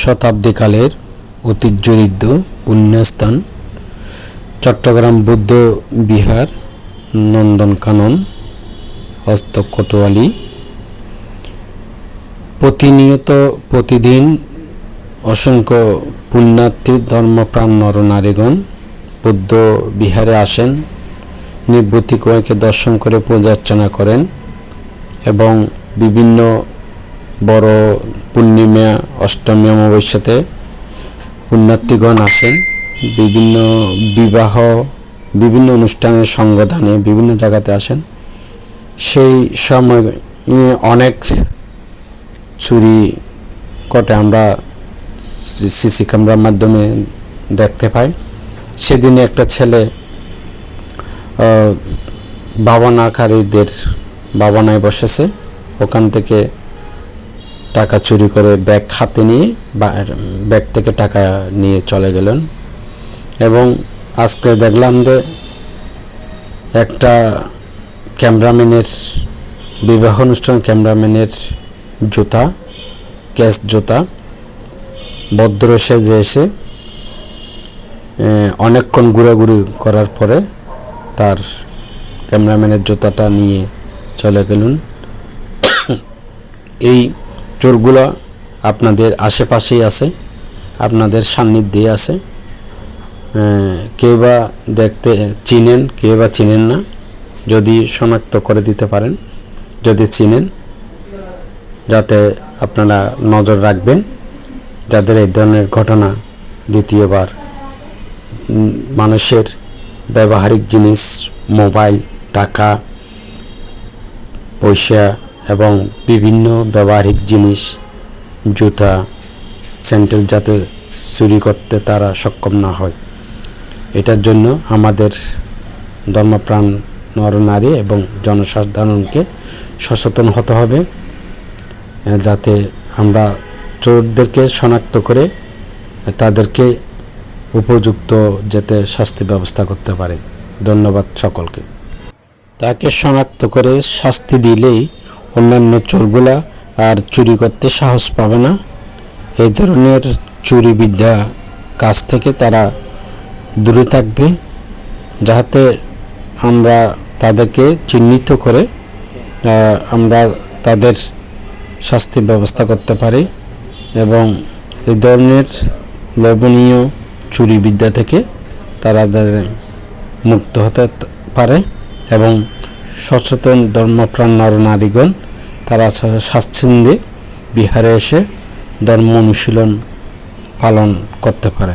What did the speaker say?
শতাব্দীকালের ঐতিহ্যরিদ্ধ পুণ্যস্থান, চট্টগ্রাম বৌদ্ধ বিহার, নন্দনকানন হস্ত কোতোয়ালি প্রতিনিয়ত প্রতিদিন অসংখ্য পুণ্যার্থী, ধর্মপ্রাণ নরনারীগণ বৌদ্ধ বিহারে আসেন, নিবৃত্তি কয়েকে দর্শন করে পূজা অর্চনা করেন এবং বিভিন্ন বড় পূর্ণিমা, অষ্টমী অমাবস্যাতে পুণ্যার্থীগণ আসেন। বিভিন্ন বিবাহ, বিভিন্ন অনুষ্ঠানের সঙ্গদানে বিভিন্ন জায়গাতে আসেন। সেই সময় অনেক চুরি কটে আমরা সিসি ক্যামেরার মাধ্যমে দেখতে পাই। সেদিনে একটা ছেলে বাবানাকারীদের বাবানায় বসেছে। ওখান থেকে টাকা চুরি করে ব্যাগ হাতে নিয়ে ব্যাগ থেকে টাকা নিয়ে চলে গেলেন। এবং আজকে দেখলাম যে একটা ক্যামেরাম্যানের বিবাহ অনুষ্ঠান ক্যামেরাম্যানের জুতা, ক্যাশ জুতা, ভদ্র সেজে এসে অনেকক্ষণ ঘোরাঘুরি করার পরে তার ক্যামেরাম্যানের জুতাটা নিয়ে চলে গেলেন। এই চোরগুলো আপনাদের আশেপাশেই আছে, আপনাদের সান্নিধ্যে আছে। কেউ বা দেখতে চিনেন, কেউ বা চিনেন না, যদি শনাক্ত করে দিতে পারেন, যদি চিনেন, যাতে আপনারা নজর রাখবেন, যাদের এই ধরনের ঘটনা দ্বিতীয়বার মানুষের ব্যবহারিক জিনিস, মোবাইল, টাকা, পয়সা এবং বিভিন্ন ব্যবহারিক জিনিস, জুতা, স্যান্ডেল যাতে চুরি করতে তারা সক্ষম না হয়। এটার জন্য আমাদের ধর্মপ্রাণ নরনারী এবং জনসাধারণকে সচেতন হতে হবে যাতে আমরা চোরদেরকে শনাক্ত করে তাদেরকে উপযুক্ত যাতে শাস্তি ব্যবস্থা করতে পারে। ধন্যবাদ সকলকে। তাকে শনাক্ত করে শাস্তি দিলেই অন্যান্য চোরগুলা আর চুরি করতে সাহস পাবে না। এই ধরনের চুরিবিদ্যা কাজ থেকে তারা দূরে থাকবে যাতে আমরা তাদেরকে চিহ্নিত করে আমরা তাদের শাস্তি ব্যবস্থা করতে পারি এবং এই ধরনের লোভনীয় চুরিবিদ্যা থেকে তারা মুক্ত হতে পারে এবং সচেতন ধর্মপ্রাণ নরনারীগণ তারা স্বাচ্ছন্দ্যে বিহারে এসে ধর্ম অনুশীলন পালন করতে পারে।